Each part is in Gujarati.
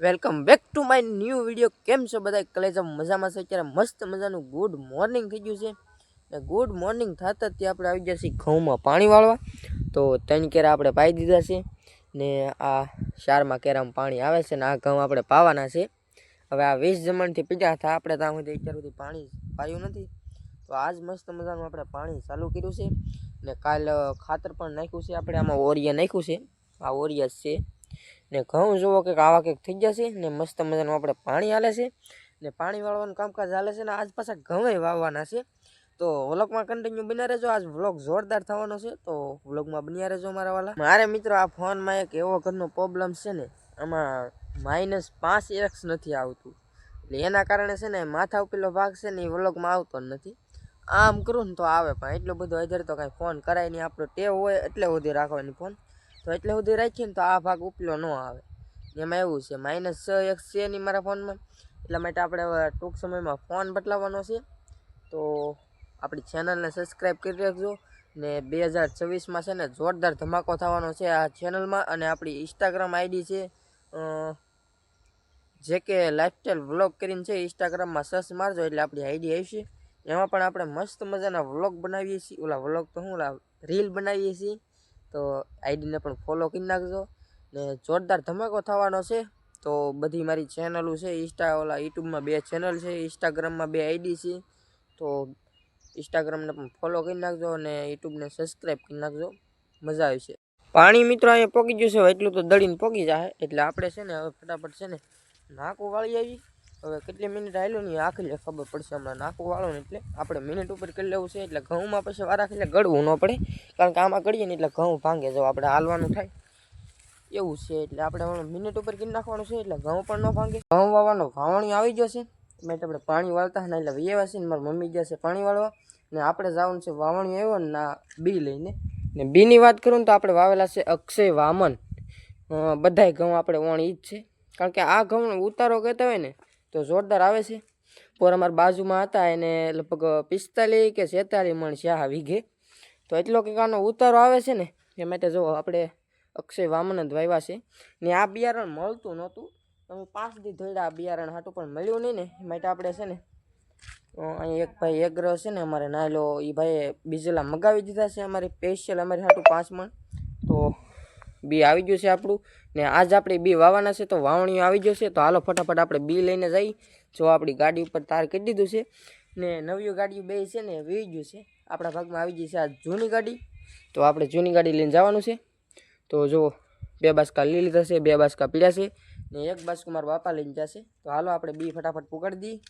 Welcome back to my new video. કેમ છો બધા? કલેજા મજામાં છે? અત્યારે મસ્ત મજાનું ગુડ મોર્નિંગ થઈ ગયું છે. ને ગુડ મોર્નિંગ થતાં જ આપણે આવી ગયા છીએ ઘઉંમાં પાણી વાળવા. તો ત્રણ કેરા આપણે પાઈ દીધા છે. ને આ ચારમાં કેરામાં પાણી આવે છે ને આ ઘઉં આપણે પાવાના છે. હવે આ વીસ જમણથી પીજા હતા. આપણે ત્યાં સુધી અત્યાર સુધી પાણી પાયું નથી. તો આજ મસ્ત મજાનું આપણે પાણી ચાલુ કર્યું છે. ને કાલ ખાતર પણ નાખ્યું છે. આપણે આમાં ઓરિયા નાખ્યું છે. આ ઓરિયા છે. ને ઘઉં જુઓ કે આવા કંઈક થઈ જશે ને મસ્ત મજાનું આપણે પાણી હાલે છે ને પાણી વાળવાનું કામકાજ હાલે છે ને આજ પાછા ઘઉં વાવવાના છે. તો વ્લોગમાં કન્ટિન્યુ બન્યા રહેજો. આજ વ્લોગ જોરદાર થવાનો છે. તો વ્લોગમાં બન્યા રહેજો મારા વાલા. મારે મિત્રો આ ફોનમાં એક એવો ઘરનો પ્રોબ્લેમ છે ને, આમાં માઇનસ પાંચ એક્સ નથી આવતું. એટલે એના કારણે છે ને માથા ઉપેલો ભાગ છે ને એ વ્લોગમાં આવતો નથી. આમ કરું ને તો આવે પણ એટલો બધો અધર તો કાંઈ ફોન કરાય નહીં. આપણો ટેવ હોય એટલે સુધી રાખવાની ફોન તો એટલે સુધી રાખીએ તો આ ભાગ ઉપલો ન આવે. એમાં એવું છે માઇનસ છ એક છે નહીં મારા ફોનમાં એટલા માટે આપણે હવે ટૂંક સમયમાં ફોન બદલાવવાનો છે. તો આપણી ચેનલને સબસ્ક્રાઈબ કરી રાખજો. ને બે હજાર છવ્વીસમાં છે ને જોરદાર ધમાકો થવાનો છે આ ચેનલમાં અને આપણી ઇન્સ્ટાગ્રામ આઈડી છે જે કે લાઇફસ્ટાઈલ વ્લોગ કરીને છે ઇન્સ્ટાગ્રામમાં સર્ચ મારજો એટલે આપણી આઈડી આવશે. એમાં પણ આપણે મસ્ત મજાના વ્લોગ બનાવીએ છીએ. ઓલા વ્લોગ તો શું ઓલા રીલ બનાવીએ છીએ. તો આઈડીને પણ ફોલો કરી નાખજો. ને જોરદાર ધમાકો થવાનો છે. તો બધી મારી ચેનલો છે ઇન્સ્ટા ઓલા યુટ્યુબમાં બે ચેનલ છે, ઇન્સ્ટાગ્રામમાં બે આઈડી છે. તો ઇન્સ્ટાગ્રામને પણ ફોલો કરી નાખજો અને યુટ્યુબને સબસ્ક્રાઈબ કરી નાખજો. મજા આવશે પાણી મિત્રો અહીંયા પોકી ગયું છે, એટલું તો દળીને પોકી જાય. એટલે આપણે છે ને હવે ફટાફટ છે ને નાકું વાળી આવી. હવે કેટલી મિનિટ આવેલું ને આખી ખબર પડશે હમણાં. નાકું વાળો ને એટલે આપણે મિનિટ ઉપર કરી લેવું છે એટલે ઘઉંમાં પછી વાર એટલે ગળવું ન પડે. કારણ કે આમાં ગળીએ ને એટલે ઘઉં ભાંગે જો આપણે હાલવાનું થાય. એવું છે એટલે આપણે મિનિટ ઉપર કરી નાખવાનું છે એટલે ઘઉં પણ ન ભાંગે. ઘઉં વાવવાનો વાવણી આવી ગયો છે. મેં આપણે પાણી વાળતા ને એટલે વૈયા છે ને મારી મમ્મી જશે પાણી વાળવા. ને આપણે જવાનું છે વાવણી આવ્યો ને બી લઈને. ને બીની વાત કરું ને તો આપણે વાવેલા છે અક્ષય વામન. બધાય ઘઉં આપણે વણી જ છે. કારણ કે આ ઘઉં ઉતારો કહેતા હોય ને તો જોરદાર આવે છે. પોર અમારા બાજુમાં હતા એને લગભગ પિસ્તાલીસ કે છેતાલીસ મણ છે આ વીઘે તો એટલો કંઈક આનો ઉતારો આવે છે ને, એ માટે જો આપણે અક્ષય વામન જ વાવ્યા છે. ને આ બિયારણ મળતું નહોતું. અમે પાંચ દી ધોઈડા આ બિયારણ હાટું પણ મળ્યું નહીં ને, એ માટે આપણે છે ને અહીં એક ભાઈ એગ્રહ છે ને, અમારે નાયલો એ ભાઈએ બીજેલા મગાવી દીધા છે અમારી સ્પેશિયલ અમારી હાટું પાંચ મણ. બી આવી ગયું છે આપણું. ને આજ આપણે બી વાવવાના છે તો વાવણીઓ આવી ગયો છે તો હાલો ફટાફટ આપણે બી લઈને જઈ. જો આપણી ગાડી ઉપર તાર કરી દીધું છે. ને નવી ગાડીઓ બે છે ને વી ગયું છે. આપણા ભાગમાં આવી ગઈ છે આ જૂની ગાડી. તો આપણે જૂની ગાડી લઈને જવાનું છે. તો જો બે બાસકા લઈ છે, બે બાસકા પીડ્યા છે. ને એક બાસકું મારા બાપા લઈને જશે. તો હાલો આપણે બી ફટાફટ પકડી દઈએ.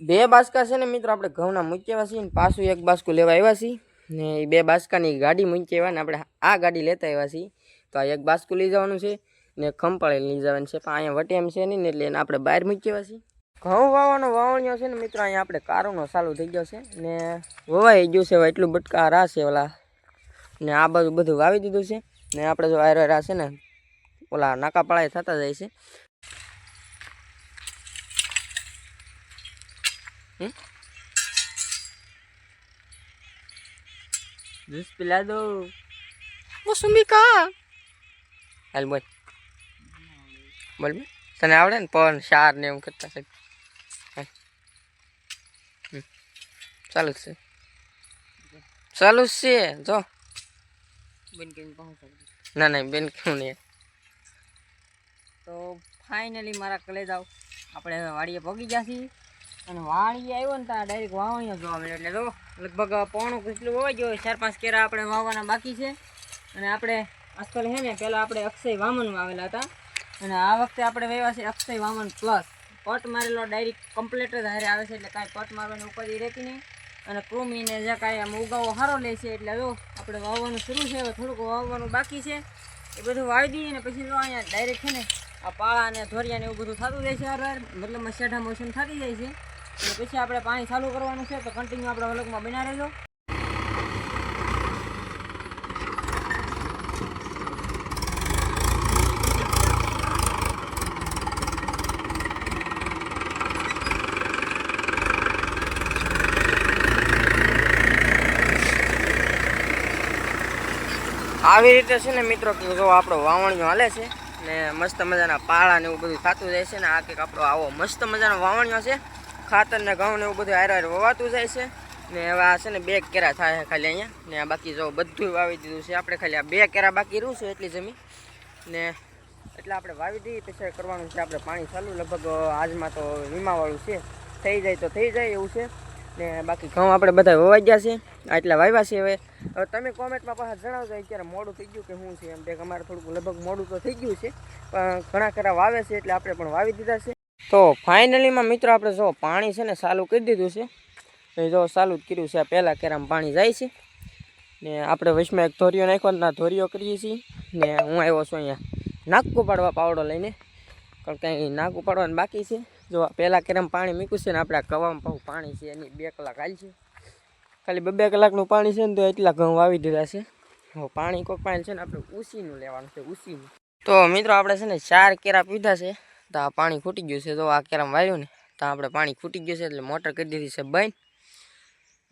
બે બાસકા છે ને મિત્રો, આપણે ઘઉંના મૂક્યા છીએ ને પાછું એક બાસકું લેવા આવ્યા છીએ. ને બે બાસકાની ગાડી મૂકી આવ્યા ને આપણે આ ગાડી લેતા આવ્યા છીએ. તો આ એક બાસકું લઈ જવાનું છે ને ખંપાળે લઈ જવાનું છે. પણ અહીંયા વટેમ છે નહીં ને એટલે એને આપણે બહાર મૂકી આવ્યા છીએ. ઘઉં વાવવાનો વાવણીઓ છે ને મિત્રો, અહીંયા આપણે કારોનો ચાલુ થઈ ગયો છે ને વવાઈ ગયું છે એટલું બટકા રા છે ઓલા. ને આ બાજુ બધું વાવી દીધું છે ને આપણે જો આયરો રા છે ને ઓલા નાકાપાળાએ થતા જાય છે. હમ? પીલા દો મોસંબી કા હાલ બોલ બોલ. તને આવડે ને પણ શાર ને એમ કરતા છે. ચાલુ છે ચાલુ છે જો ના ના બેન કેવું નહીં તો ફાઇનલી મારા કલેજાઓ આપણે વાડીએ ભોગી ગયા છીએ અને વાણી આવ્યો ને ત્યાં ડાયરેક્ટ વાવણીઓ જોવા મળ્યો એટલે જો લગભગ પોણું કેટલું હોવા જો ચાર પાંચ કેરા આપણે વાવવાના બાકી છે. અને આપણે આજકાલ છે ને, પહેલાં આપણે અક્ષય વામન વાવેલા હતા. અને આ વખતે આપણે વહેવા છે અક્ષય વામન પ્લસ પટ મારેલો ડાયરેક્ટ કમ્પ્લીટ જ હારે આવે છે. એટલે કાંઈ પટ મારવાની ઉપાધિ રહેતી નહીં. અને કૃમિને જે કાંઈ આમ ઉગાવો સારો લે છે. એટલે જો આપણે વાવવાનું શરૂ છે. હવે થોડુંક વાવવાનું બાકી છે. એ બધું વાવી દઈએ ને પછી જો અહીંયા ડાયરેક્ટ છે ને, આ પાળા અને ધોરિયા ને એવું બધું થતું જાય છે વાર મતલબ શેઢા મોસમ થતી જાય છે. પછી આપણે પાણી ચાલુ કરવાનું છે, તો કન્ટિન્યુ આપણે વલકમાં બના રહેજો. આવી રીતે છે ને મિત્રો, જો આપણો વાવણીઓ હાલે છે ને મસ્ત મજાના પાળા ને એવું બધું થતું જાય છે ને, આ કંઈક આપણો આવો મસ્ત મજાનો વાવણીઓ છે. ખાતર ને ઘઉં ને એવું બધું હારે હારે વવાતું જાય છે. ને આ છે ને બે કેરા થાય ખાલી અહીંયા. ને આ બાકી જો બધું વાવી દીધું છે. આપણે ખાલી આ બે કેરા બાકી રહ્યું છે એટલી જમીન. ને એટલે આપણે વાવી દઈએ પછી કરવાનું છે. આપણે પાણી ચાલુ. લગભગ આજમાં તો વીમાવાળું છે. થઈ જાય તો થઈ જાય એવું છે. ને બાકી ઘઉં આપણે બધા વવાઈ ગયા છે. આટલા વાવ્યા છે હવે. હવે તમે કોમેન્ટમાં પાછા જણાવજો, અત્યારે મોડું થઈ ગયું કે શું છે? એમ કે અમારે થોડુંક લગભગ મોડું તો થઈ ગયું છે. પણ ઘણા ખરા વાવે છે એટલે આપણે પણ વાવી દીધા છે. તો ફાઇનલીમાં મિત્રો આપણે જો પાણી છે ને ચાલુ કરી દીધું છે. જો ચાલુ જ કર્યું છે. પહેલાં કેરામાં પાણી જાય છે. ને આપણે વચમાં એક ધોરિયો નાખ્યો ને ધોરીઓ કરીએ છીએ. ને હું આવ્યો છું અહીંયા નાકું પાડવા પાવડો લઈને. કારણ કે અહીં નાકું પાડવાનું બાકી છે. જો પહેલાં કેરામાં પાણી મૂક્યું છે ને આપણે કવામાં પાછું પાણી છે. એની બે કલાક હાલ છે. ખાલી બે બે કલાકનું પાણી છે ને તો એટલા ઘઉં વાવી દીધા છે. પાણી કોક પાણી છે ને આપણે ઉસીનું લેવાનું છે, ઉસીનું. તો મિત્રો આપણે છે ને ચાર કેરા પીધા છે. તો આ પાણી ખૂટી ગયું છે. તો આ કેરમ વાળ્યું ને, તો આપણે પાણી ખૂટી ગયું છે એટલે મોટર કરી દીધી છે બંધ.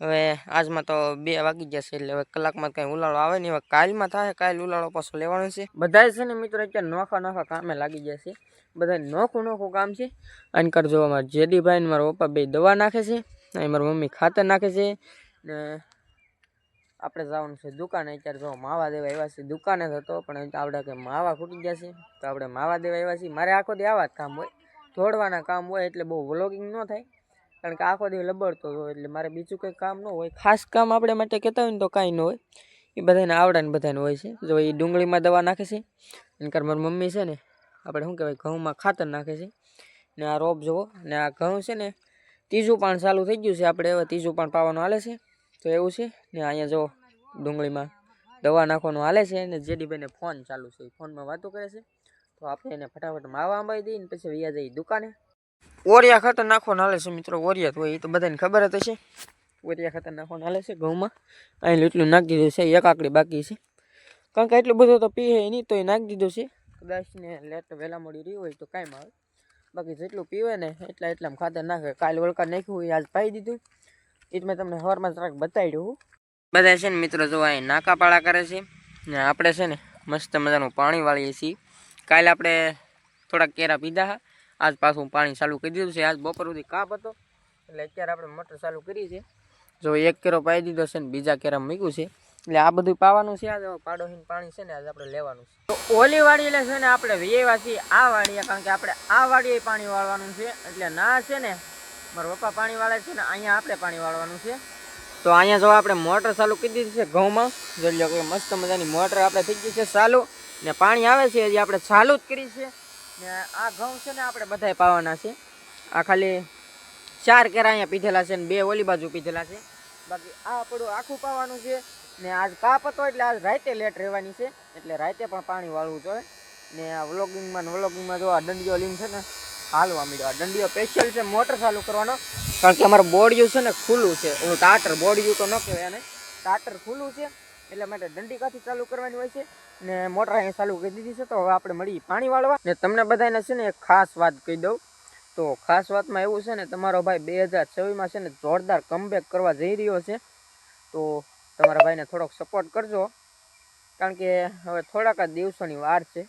હવે આજમાં તો બે વાગી જશે એટલે હવે કલાકમાં કાંઈ ઉલાળો આવે નહીં. હવે કાલમાં થાય, કાલ ઉલાળો પાછો લેવાનો છે. બધા છે ને મિત્રો, અત્યારે નોખા નોખા કામે લાગી જશે બધા નોખું નોખું કામ છે. અને કરજો અમારા જેડીભાઈ ને મારા પપ્પા બે દવા નાખે છે. અને મારી મમ્મી ખાતર નાખે છે. ને આપણે જવાનું છે દુકાને. અત્યારે જો માવા દેવા આવ્યા છે દુકાને જ હતો, પણ આપણે કે માવા ખૂટી ગયા છે. તો આપણે માવા દેવા આવ્યા છીએ. મારે આખો દી આવા જ કામ હોય. ધોડવાના કામ હોય, એટલે બહુ વ્લોગિંગ ન થાય. કારણ કે આખો દી લબડતો હોય, એટલે મારે બીજું કંઈ કામ ન હોય. ખાસ કામ આપણે માટે કહેતા હોય ને તો કાંઈ ન હોય. એ બધાને આવડે ને બધાને હોય છે. જો એ ડુંગળીમાં દવા નાખે છે. એમ કારણ મારી મમ્મી છે ને, આપણે શું કહેવાય, ઘઉંમાં ખાતર નાખે છે. ને આ રોપ જુઓ, ને આ ઘઉં છે ને, ત્રીજું પાણ ચાલુ થઈ ગયું છે. આપણે હવે ત્રીજું પાણ પાવાનું હાલે છે. તો એવું છે ને અહીંયા જો ડુંગળીમાં દવા નાખવાનું હાલે છે ને જેડીભાઈને ફોન ચાલુ છે, ફોનમાં વાતો કરે છે. તો આપણે એને ફટાફટ માવા અંબાઈ દઈએ ને પછી વૈયા જઈએ દુકાને. ઓરિયા ખાતર નાખવાનું હાલે છે મિત્રો, ઓરિયા તો એ તો બધાને ખબર જ હશે. ઓરિયા ખાતર નાખવાનું હાલે છે ઘઉંમાં. અહીં એટલું નાખી દીધું છે, એક આકડી બાકી છે. કારણ કે એટલું બધું તો પીએ નહીં તો એ નાખી દીધું છે. કદાચને લેટ વહેલા મળી રહ્યું હોય તો કાંઈ આવે. બાકી જેટલું પીવે ને એટલા એટલામાં ખાતર નાખે. કાલે વળકા નાખ્યું હોય આજ પાઈ દીધું. એ જ મેં તમને સવારમાં જરાક બતાવ્યું બધા છે ને મિત્રો જો અહીં નાકાપાળા કરે છે ને આપણે છે ને મસ્ત મજાનું પાણી વાળીએ છીએ. કાલે આપણે થોડાક કેરા પીધા હા. આજ પાછું પાણી ચાલુ કરી દીધું છે. આજ બપોર સુધી કાપ હતો. એટલે અત્યારે આપણે મોટર ચાલુ કરી છે. જો એક કેરો પાઈ દીધો છે ને બીજા કેરા મૂક્યું છે. એટલે આ બધું પાવાનું છે. આજ પાડોહીનું પાણી છે ને આજે આપણે લેવાનું છે. તો ઓલી વાડી એટલે છે ને આપણે વેવા છીએ આ વાડીએ, કારણ કે આપણે આ વાડીએ પાણી વાળવાનું છે. એટલે ના છે ને મારા પપ્પા પાણી વાળે છે ને અહીંયા આપણે પાણી વાળવાનું છે. તો અહીંયા જો આપણે મોટર ચાલુ કરી દીધી છે ઘઉંમાં. જોઈ લો મસ્ત મજાની મોટર આપણે થઈ ગઈ છે ચાલુ. ને પાણી આવે છે હજી આપણે ચાલુ જ કરી છે. ને આ ઘઉં છે ને આપણે બધાય પાવાના છે. આ ખાલી ચાર કેરા અહીંયા પીધેલા છે ને બે ઓલી બાજુ પીધેલા છે. બાકી આ આપણું આખું પાવાનું છે. ને આજ કાપ હતો એટલે આજ રાતે લેટ રહેવાની છે. એટલે રાતે પણ પાણી વાળવું જોઈએ ને આ વ્લોગિંગમાં વ્લોગિંગમાં જો આ દંડીઓ લીમ છે ને હાલવા માંડ્યો. આ દંડીઓ સ્પેશિયલ છે મોટર ચાલુ કરવાનો. કારણ કે અમારું બોડિયું છે ને ખુલ્લું છે. એનું ટાટર, બોડિયું તો ન કહેવાય એને ટાટર ખુલ્લું છે, એટલે માટે દંડી કાથી ચાલુ કરવાની હોય છે. ને મોટર અહીંયા ચાલુ કરી દીધી છે, તો હવે આપણે મળી પાણી વાળવા. ને તમને બધાને છે ને એક ખાસ વાત કહી દઉં. તો ખાસ વાતમાં એવું છે ને, તમારો ભાઈ બે હજાર છવ્વીસમાં છે ને જોરદાર કમબેક કરવા જઈ રહ્યો છે. તો તમારા ભાઈને થોડોક સપોર્ટ કરજો. કારણ કે હવે થોડાક જ દિવસોની વાર છે.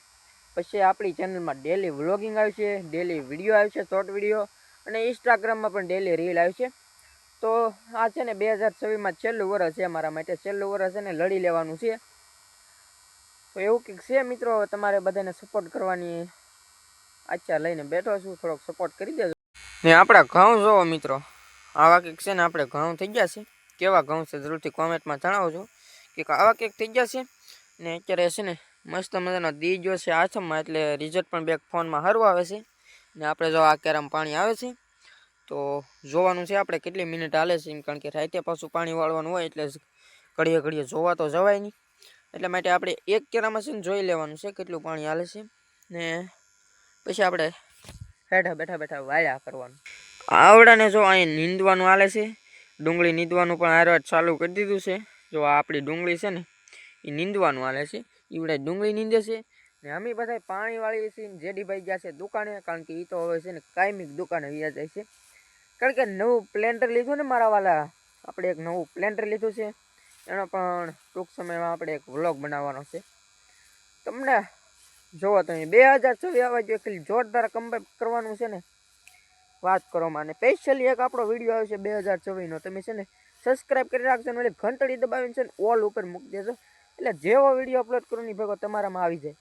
પછી આપણી ચેનલમાં ડેલી વ્લોગિંગ આવશે ડેલી વીડિયો આવશે શોર્ટ વીડિયો અને ઇન્સ્ટાગ્રામમાં પણ ડેલી રીલ આવશે. તો આ છે ને બે હજાર છવ્વીસમાં છેલ્લું વર્ષ છે મારા માટે. છેલ્લું વર્ષ છે ને લડી લેવાનું છે. તો એવું કંઈક છે મિત્રો, તમારે બધાને સપોર્ટ કરવાની આચ્છા લઈને બેઠો છું. થોડોક સપોર્ટ કરી દેજો. ને આપણા ઘઉં જોવો મિત્રો. આવા કંઈક છે ને આપણે ઘઉં થઈ ગયા છે. કેવા ઘઉં છે જરૂરથી કોમેન્ટમાં જણાવજો. કે આવા કંઈક થઈ ગયા છે ને અત્યારે છે ને મસ્ત મજાનો દી જો છે આથમમાં, એટલે રિઝલ્ટ પણ બેક ફોનમાં હરવા આવે છે. ને આપણે જો આ કેરમ પાણી આવે છે, તો જોવાનું છે આપણે કેટલી મિનિટ હાલે છે કારણ કે રાતે પાછું પાણી વાળવાનું હોય એટલે ઘડીએ ઘડીએ જોવા તો જવાય નહીં. એટલા માટે આપણે એક કેરામાં છે ને જોઈ લેવાનું છે કેટલું પાણી હાલે છે. ને પછી આપણે હેઠા બેઠા બેઠા વાયા કરવાનું. આવડાને જો અહીં નીંદવાનું હાલે છે, ડુંગળી નીંદવાનું પણ હારે ચાલુ કરી દીધું છે. જો આ આપણી ડુંગળી છે ને, એ નીંદવાનું હાલે છે. એ ડુંગળી નીંદે છે. ને અમે બધા પાણીવાળી છે જેડીભાઈ ગયા છે દુકાને, કારણ કે એ તો હવે છે ને કાયમિક દુકાને વ્યા જાય છે. કારણ કે નવું પ્લેન્ટર લીધું ને મારા વાલા, આપણે એક નવું પ્લેન્ટર લીધું છે. એનો પણ ટૂંક સમયમાં આપણે એક વ્લોગ બનાવવાનો છે. તમને જોવો તમે બે હજાર ચોવીસ આવવા જોઈએ ખાલી જોરદાર કમ્બેક કરવાનું છે ને. વાત કરવામાં અને સ્પેશિયલી એક આપણો વીડિયો આવે છે બે હજાર ચોવીસનો તમે છે ને સબસ્ક્રાઈબ કરી રાખજો અને ઘંટડી દબાવીને છે ને ઓલ ઉપર મૂકી દેજો. એટલે જેવો વીડિયો અપલોડ કરું ને ભેગો તમારામાં આવી જાય.